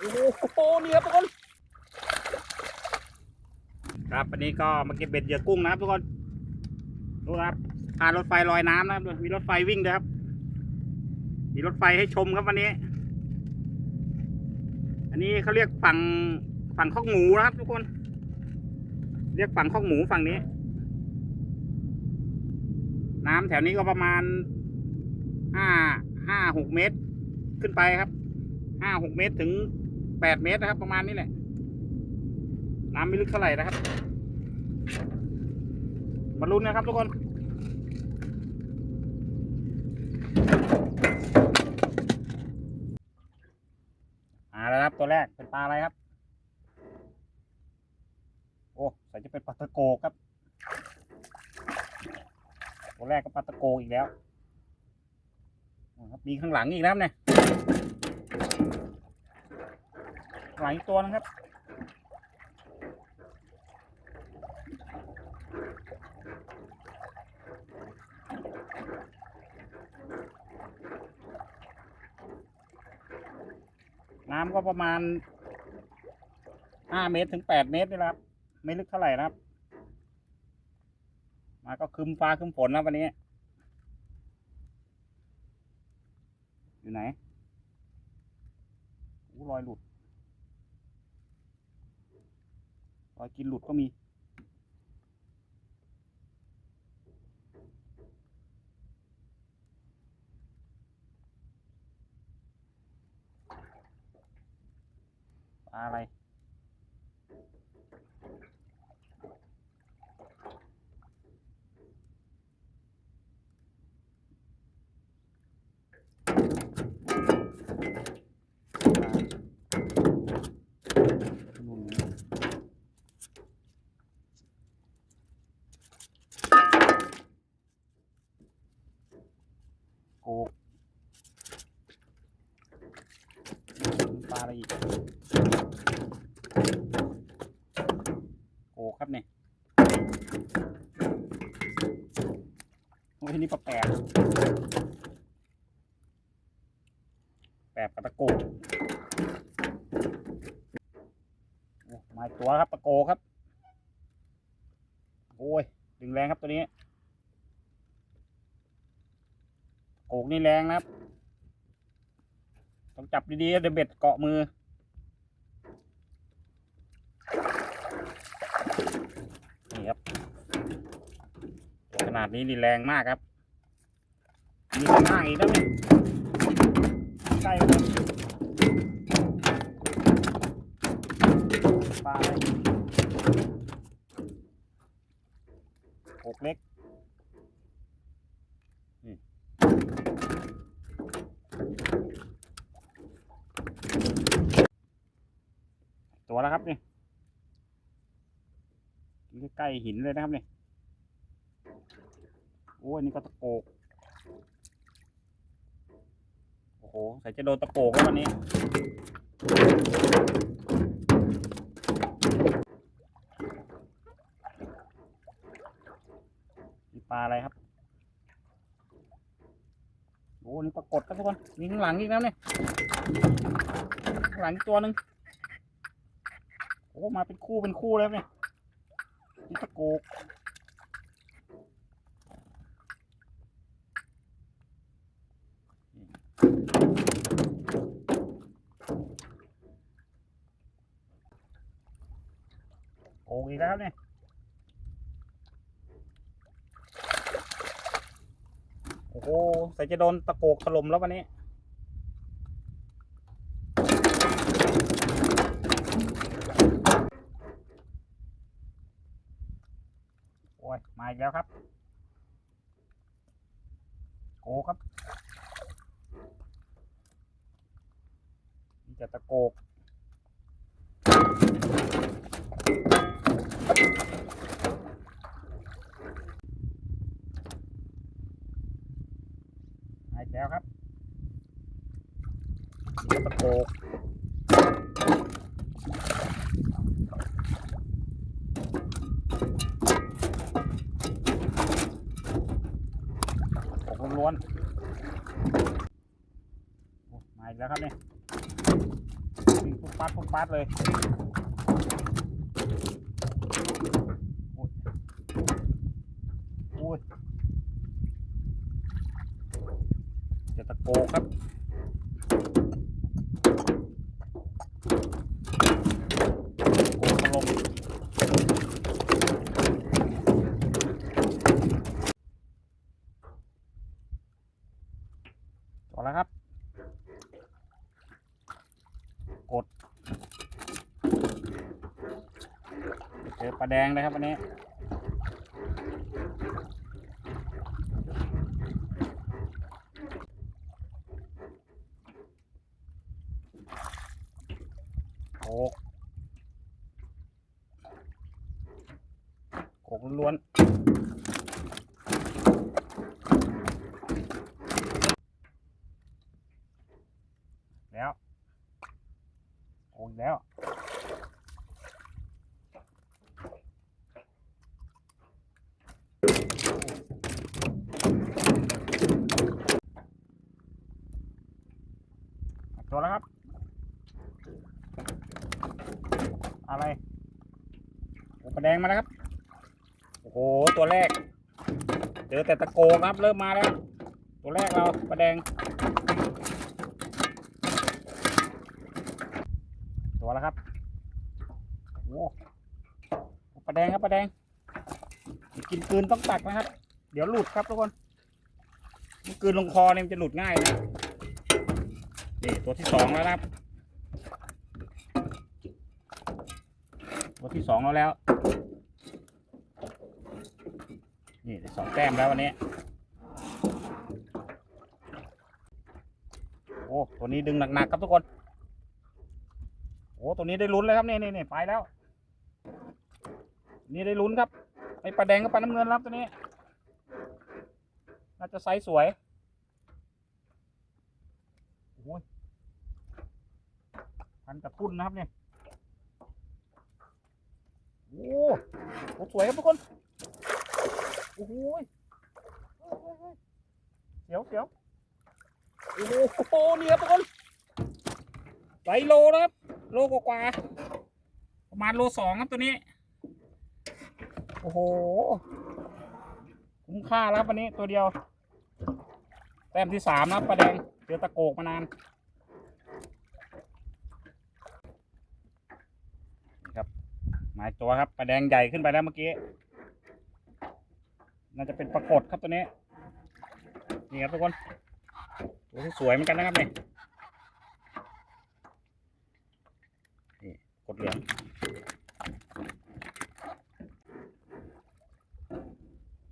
โอ้โหนี่ครับทุกคน ครับวันนี้ก็มาเก็บเบ็ดเหยื่อกุ้งนะครับทุกคนดูครับผ่านรถไฟลอยน้ำนะครับมีรถไฟวิ่งด้วยครับ มีรถไฟให้ชมครับวันนี้ อันนี้เขาเรียกฝั่งฝั่งข้อกหมูนะครับ ทุกคน เรียกฝั่งข้อกหมูฝั่งนี้ น้ำแถวนี้ก็ประมาณห้าห้าหกเมตรขึ้นไปครับห้าหกเมตรถึง แปดเมตรนะครับ ประมาณนี้แหละ น้ำไม่ลึกเท่าไหร่นะครับ มาลุ้นนะครับทุกคนอาแล้วครับตัวแรกเป็นปลาอะไรครับ โอ้ใส่จะเป็นปลาตะโกครับ ตัวแรกก็ปลาตะโกอีกแล้วครับมีข้างหลังอีกนะครับเนี่ย หลังอีกตัวนะครับ น้ำก็ประมาณห้าเมตรถึงแปดเมตรนี่ครับ ไม่ลึกเท่าไหร่นะครับ มาก็คืมฟ้าคืมฝนนะวันนี้ อยู่ไหนอู้รอยหลุด รอยกินหลุดก็มีปลาอะไร นู่นนี่โกกมีปลา อะไรอีกโกกครับเนี่ยโอ้ยนี่ปลาแปดแปดกับตะโกโอ้มาตัวครับตะโกครับ โอ้ยดึงแรงครับตัวนี้โกกนี่แรงนะครับ ต้องจับดีๆเดี๋ยวเบ็ดเกาะมือ นี่ครับ ขนาดนี้นี่แรงมากครับ มีข้างล่างอีกแล้วเนี่ยใกล้แล้วปลาอะไรหกเล็กนี่ตัวแล้วครับนี่นี่ ใกล้หินเลยนะครับเนี่ยโอ้ยนี่ก็ตะโกกโอ้โหใส่จะโดนตะโกกแล้ววันนี้นี่ปลาอะไรครับ โอ้นี่ปรากฏครับทุกคน มีข้างหลังอีกแล้วเนี่ย ข้างหลังอีกตัวหนึ่งโอ้ มาเป็นคู่เป็นคู่แล้วเนี่ย นี่ตะโกกโกกอีกแล้วเนี่ยโอ้โหใส่จะโดนตะโกกถล่มแล้ววันนี้ โอ้ยมาอีกแล้วครับโกครับนี่จะตะโกก มาอีกแล้วครับนี่ก็ตะโกก อก ล้วนมาอีกแล้วครับเนี่ยวิ่งปุ๊บปัดปุ๊บปั๊บเลยโอ้ยโอ้ยจะตะโกครับ โอ้ถล่มต่อแล้วครับ กด เจอปลา แดงเลยครับวันนี้โอ้โกกล้วนแล้วโอ้แล้ว ตัวแล้วครับ อะไรโอ้ปลาแดงมาแล้วครับ โอ้โห ตัวแรก เจอแต่ตะโกครับ เริ่มมาแล้ว ตัวแรกเราปลาแดง ตัวแล้วครับ โอ้ปลาแดงครับปลาแดง กินกืนต้องตักนะครับ เดี๋ยวหลุดครับทุกคนมันกืนลงคอเนี่ยมันจะหลุดง่ายนะ นี่ตัวที่สองแล้วครับ ตัวที่สองแล้วแล้ว นี่ได้สองแต้มแล้ววันนี้ โอ้ ตัวนี้ดึงหนักๆครับทุกคน โอ้ ตัวนี้ได้ลุ้นเลยครับนี่นี่นี่ไปแล้ว นี่ได้ลุ้นครับไอปลาแดงกับปลาน้ำเงินครับตัวนี้ น่าจะไซส์สวย โอ้ย พันกระทุ่นนะครับเนี่ยโอ้โหสวยครับทุกคนโอ้โหเสียวเสียวโอ้โหเนี่ยทุกคนไลโลนะครับโลกว่าๆประมาณโลสองครับตัวนี้ โอ้โห คุ้มค่าแล้ววันนี้ตัวเดียว แต้มที่สามนะประแดงเจอตะโกกมานาน ห มายตัวครับปลาแดงใหญ่ขึ้นไปแล้วเมื่อกี้ น่าจะเป็นปรากฏครับตัวนี้ นี่ครับทุกคนตัวที่สวยเหมือนกันนะครับนี่นี่กดเหลือง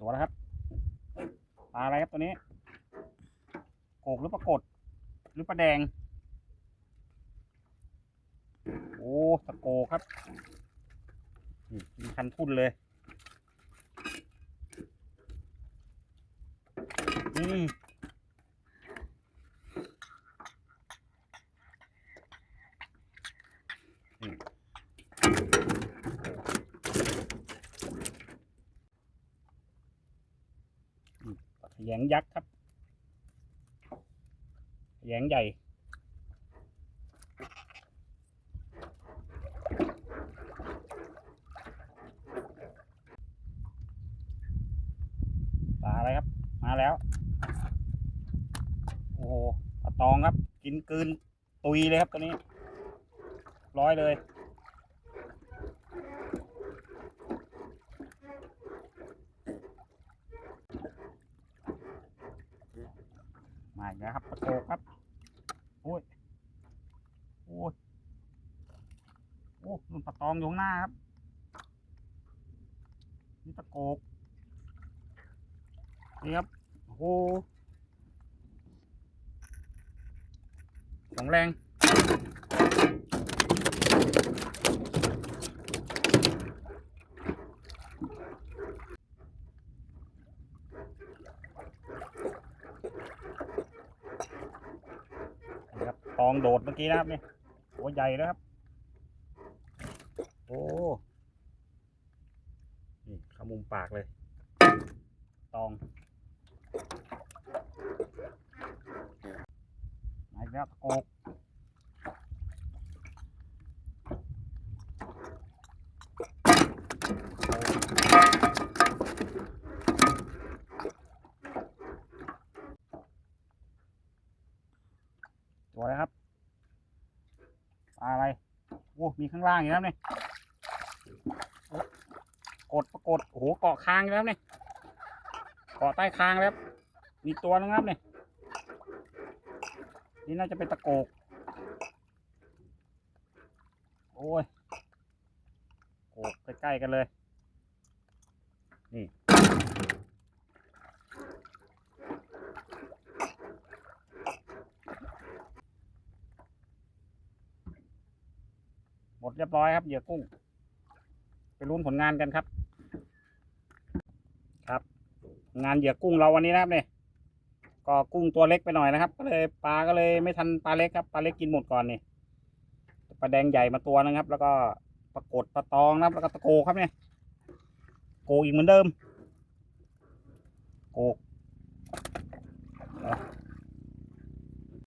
ตัวแล้วครับปลาอะไรครับตัวนี้โกกหรือปรากฏหรือปลาแดง โอ้ตะโกครับ กินคันทุ่นเลย อืมแยงยักษ์ครับแยงใหญ่ ปลาอะไรครับ มาแล้ว โอ้โหปลาตองครับ กินกลืนตุยเลยครับตัวนี้ ร้อยเลยมาอีกแล้วครับปลาโกครับโอ้ยโอ้ยโอ้นุ่นปลาตองอยู่ข้างหน้าครับนี่ตะโกกนี่ครับโอ้ โหของแรงครับตองโดดเมื่อกี้นะครับนี่ตัวใหญ่นะครับ โอ้นี่เข้ามุมปากเลย ตอง กแล้วตะโกกสวยครับปลาอะไรโอ้มีข้างล่างอีกแล้วเนี่ยกดประกดโอ้โหเกาะคางอยู่แล้วเนี่ยเกาะใต้คางแล้วมีตัวนะครับเนี่ย นี่น่าจะเป็นตะโกก โอ้ยโกกใกล้ๆกันเลย นี่ หมดเรียบร้อยครับเหยื่อกุ้ง ไปลุ้นผลงานกันครับ ครับ งานเหยื่อกุ้งเราวันนี้นะครับเนี่ย ก็กุ้งตัวเล็กไปหน่อยนะครับ ก็เลยปลาก็เลยไม่ทันปลาเล็กครับปลาเล็กกินหมดก่อนนี่ปลาแดงใหญ่มาตัวนะครับ แล้วก็ปรากฏปลาตองนะครับแล้วก็ตะโกครับเนี่ยโกอีกเหมือนเดิมโก